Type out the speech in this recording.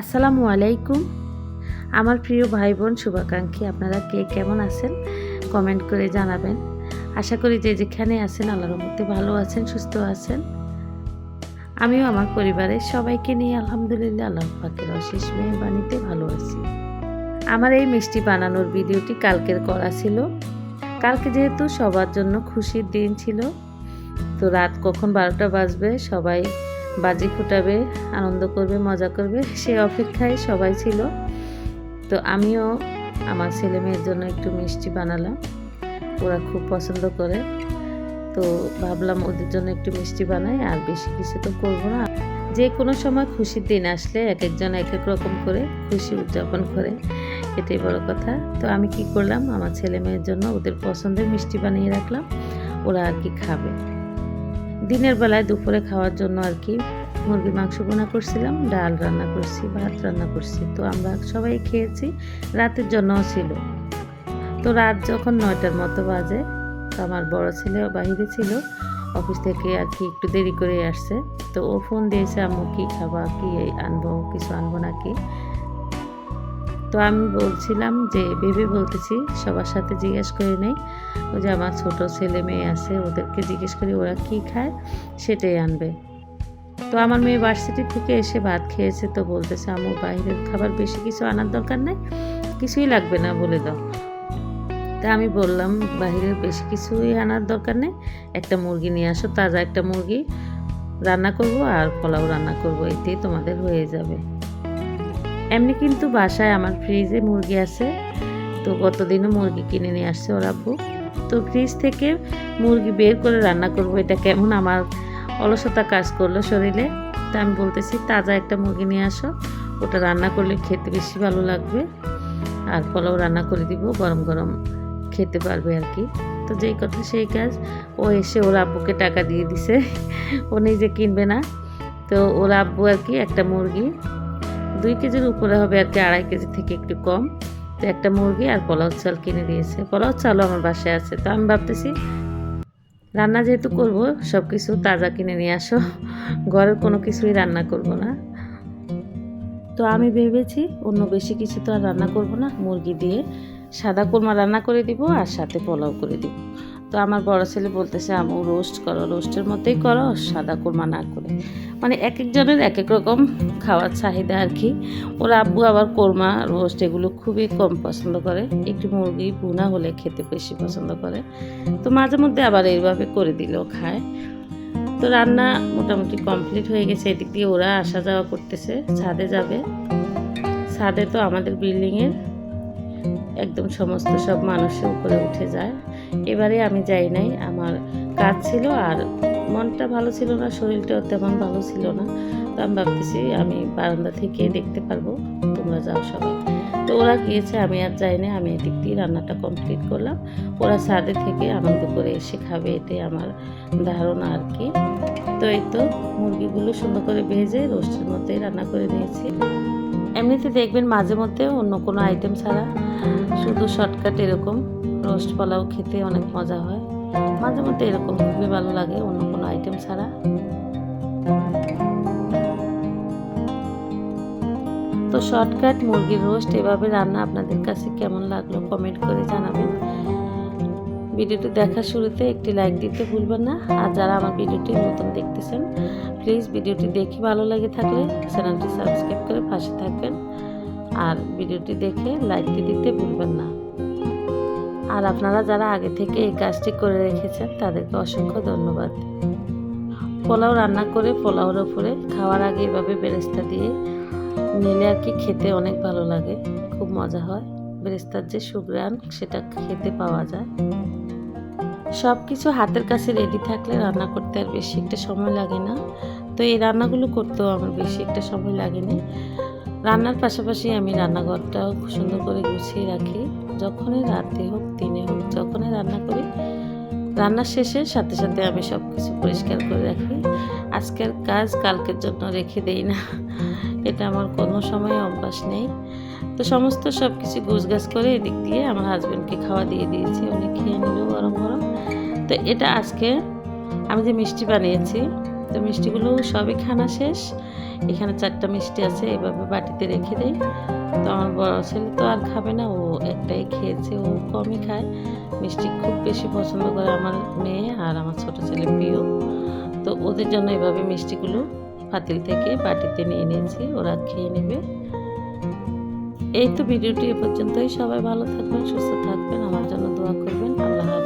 আসসালামু আলাইকুম। আমার প্রিয় ভাই বোন শুভাকাঙ্ক্ষী, আপনারা কে কেমন আছেন? কমেন্ট করে জানাবেন। আশা করি যে যেখানে আছেন, আল্লাহর মধ্যে ভালো আছেন, সুস্থ আছেন। আমিও আমার পরিবারের সবাইকে নিয়ে আলহামদুলিল্লাহ আল্লাহ পাকের অশেষ মেহরবানিতে ভালো আছি। আমার এই মিষ্টি বানানোর ভিডিওটি কালকের করা ছিল। কালকে যেহেতু সবার জন্য খুশির দিন ছিল, তো রাত কখন বারোটা বাজবে, সবাই বাজি ফুটাবে, আনন্দ করবে, মজা করবে, সে অপেক্ষায় সবাই ছিল। তো আমিও আমার ছেলে মেয়ের জন্য একটু মিষ্টি বানালাম। ওরা খুব পছন্দ করে। তো ভাবলাম ওদের জন্য একটু মিষ্টি বানাই, আর বেশি কিছু তো করব না। যে কোনো সময় খুশির দিন আসলে এক একজন এক এক রকম করে খুশি উদযাপন করে। এটাই বড় কথা। তো আমি কি করলাম? আমার ছেলে মেয়ের জন্য ওদের পছন্দের মিষ্টি বানিয়ে রাখলাম। ওরা আর কি খাবে। দিনের বেলায় দুপুরে খাওয়ার জন্য আর কি মুরগির মাংস বোনা করছিলাম, ডাল রান্না করছি, ভাত রান্না করছি। তো আমরা সবাই খেয়েছি, রাতের জন্যও ছিল। তো রাত যখন নয়টার মতো বাজে, তো আমার বড় ছেলে বাহিরে ছিল, অফিস থেকে আর কি একটু দেরি করে আসছে। তো ও ফোন দিয়েছে, আম্মু, কি খাবা? কি আনব? কিছু আনব নাকি? তো আমি বলছিলাম যে, ভেবে বলতেছি, সবার সাথে জিজ্ঞেস করে নেই। ওই যে আমার ছোট ছেলে মেয়ে আছে, ওদেরকে জিজ্ঞেস করি ওরা কি খায়, সেটাই আনবে। তো আমার মেয়ে ভার্সিটি থেকে এসে ভাত খেয়েছে, তো বলতেছে আমার বাইরের খাবার বেশি কিছু আনার দরকার নাই, কিছুই লাগবে না, বলে দাও। তা আমি বললাম, বাইরের বেশি কিছুই আনার দরকার নেই, একটা মুরগি নিয়ে আসো, তাজা একটা মুরগি রান্না করব আর পোলাও রান্না করব, এতেই তোমাদের হয়ে যাবে। এমনি কিন্তু বাসায় আমার ফ্রিজে মুরগি আছে। তো গতদিনও মুরগি কিনে নিয়ে আসছে ওর আব্বু। তো ফ্রিজ থেকে মুরগি বের করে রান্না করব, এটা কেমন আমার অলসতা কাজ করল শরীরে। তা আমি বলতেছি, তাজা একটা মুরগি নিয়ে আসো, ওটা রান্না করলে খেতে বেশি ভালো লাগবে। আর পোলাও রান্না করে দিব, গরম গরম খেতে পারবে আর কি। তো যেই কথা সেই কাজ, ও এসে ওর আব্বুকে টাকা দিয়ে দিছে। ও নিজে কিনবে না। তো ওর আব্বু আর কি একটা মুরগি দুই কেজির উপরে হবে আর কি আড়াই কেজি থেকে একটু কম। তো একটা মুরগি আর পোলাও চাল কিনে দিয়েছে। পোলাও চালও আমার বাসায় আছে। তো আমি ভাবতেছি, রান্না যেহেতু করব সব কিছু তাজা কিনে নিয়ে আসো। ঘরের কোনো কিছুই রান্না করব না। তো আমি ভেবেছি, অন্য বেশি কিছু তো আর রান্না করব না। মুরগি দিয়ে সাদা কোরমা রান্না করে দিব আর সাথে পোলাও করে দিব। তো আমার বড় ছেলে বলতেছে, আমু রোস্ট করো রোস্টের মধ্যেই করো, সাদা কোরমা না করে। মানে এক একজনের এক এক রকম খাওয়ার চাহিদা আর কি। ওর আব্বু আবার কোরমা রোস্ট এগুলো খুবই কম পছন্দ করে। একটু মুরগি, ভুনা হলে খেতে বেশি পছন্দ করে। তো মাঝে মধ্যে আবার এইভাবে করে দিলেও খায়। তো রান্না মোটামুটি কমপ্লিট হয়ে গেছে। এদিক দিয়ে ওরা আসা যাওয়া করতেছে, ছাদে যাবে। ছাদে তো আমাদের বিল্ডিংয়ের একদম সমস্ত সব মানুষের উপরে উঠে যায়। এবারে আমি যাই নাই, আমার কাজ ছিল আর মনটা ভালো ছিল না, শরীরটাও তেমন ভালো ছিল না। তো আমি ভাবতেছি আমি বারান্দা থেকে দেখতে পারব, তোমরা যাও সবাই। তো ওরা গিয়েছে, আমি আর যাই না আমি এদিক দিয়ে রান্নাটা কমপ্লিট করলাম। ওরা ছাদে থেকে আনন্দ করে এসে খাবে, এটাই আমার ধারণা আর কি। তো এই তো মুরগিগুলো সুন্দর করে ভেজে রোস্টের মধ্যেই রান্না করে নিয়েছি। এমনিতে দেখবেন মাঝে মধ্যে অন্য কোনো আইটেম ছাড়া শুধু শর্টকাট এরকম। রোস্ট পোলাও খেতে অনেক মজা হয়। মাঝে মধ্যে এরকম খুবই ভালো লাগে, অন্য কোনো আইটেম ছাড়া। তো শর্টকাট মুরগির রোস্ট এভাবে রান্না আপনাদের কাছে কেমন লাগল কমেন্ট করে জানাবেন। ভিডিওটি দেখার শুরুতে একটি লাইক দিতে ভুলবেন না। আর যারা আমার ভিডিওটি নতুন দেখতেছেন প্লিজ ভিডিওটি দেখে ভালো লাগে থাকলে চ্যানেলটি সাবস্ক্রাইব করে পাশে থাকবেন। আর ভিডিওটি দেখে লাইকটি দিতে ভুলবেন না। আর আপনারা যারা আগে থেকে এই কাজটি করে রেখেছেন, তাদেরকে অসংখ্য ধন্যবাদ। পোলাও রান্না করে পোলাওর ওপরে খাওয়ার আগে এভাবে বেরেস্তা দিয়ে নিলে আর কি খেতে অনেক ভালো লাগে, খুব মজা হয়। বেরেস্তার যে সুগ্রান সেটা খেতে পাওয়া যায়। সব কিছু হাতের কাছে রেডি থাকলে রান্না করতে আর বেশি একটা সময় লাগে না। তো এই রান্নাগুলো করতেও আমার বেশি একটা সময় লাগেনি। রান্নার পাশাপাশি আমি রান্নাঘরটাও খুব সুন্দর করে গুছিয়ে রাখি। যখনই রাতে হোক, দিনে হোক, যখনই রান্না করি রান্নার শেষে সাথে সাথে আমি সব কিছু পরিষ্কার করে রাখি। আজকের কাজ কালকের জন্য রেখে দেই না। এটা আমার কোনো সময় অভ্যাস নেই। তো সমস্ত সব কিছু গাছ করে এদিক দিয়ে আমার হাজব্যান্ডকে খাওয়া দিয়ে দিয়েছি। উনি খেয়ে নিল গরম গরম। তো এটা আজকে আমি যে মিষ্টি বানিয়েছি তো মিষ্টিগুলো সবই খানা শেষ। এখানে চারটা মিষ্টি আছে, এভাবে বাটিতে রেখে দেই। তো আমার বড় ছেলে তো আর খাবে না, ও একটাই খেয়েছে, ও কমই খায়। মিষ্টি খুব বেশি পছন্দ করে আমার মেয়ে আর আমার ছোট ছেলে প্রিয়। তো ওদের জন্য এভাবে মিষ্টিগুলো পাতিল থেকে বাটিতে নিয়ে নিয়েছি, ওরা খেয়ে নেবে। এই তো ভিডিওটি এ পর্যন্তই। সবাই ভালো থাকবেন, সুস্থ থাকবেন, আমার জন্য দোয়া করবেন। আল্লাহ হাফিজ।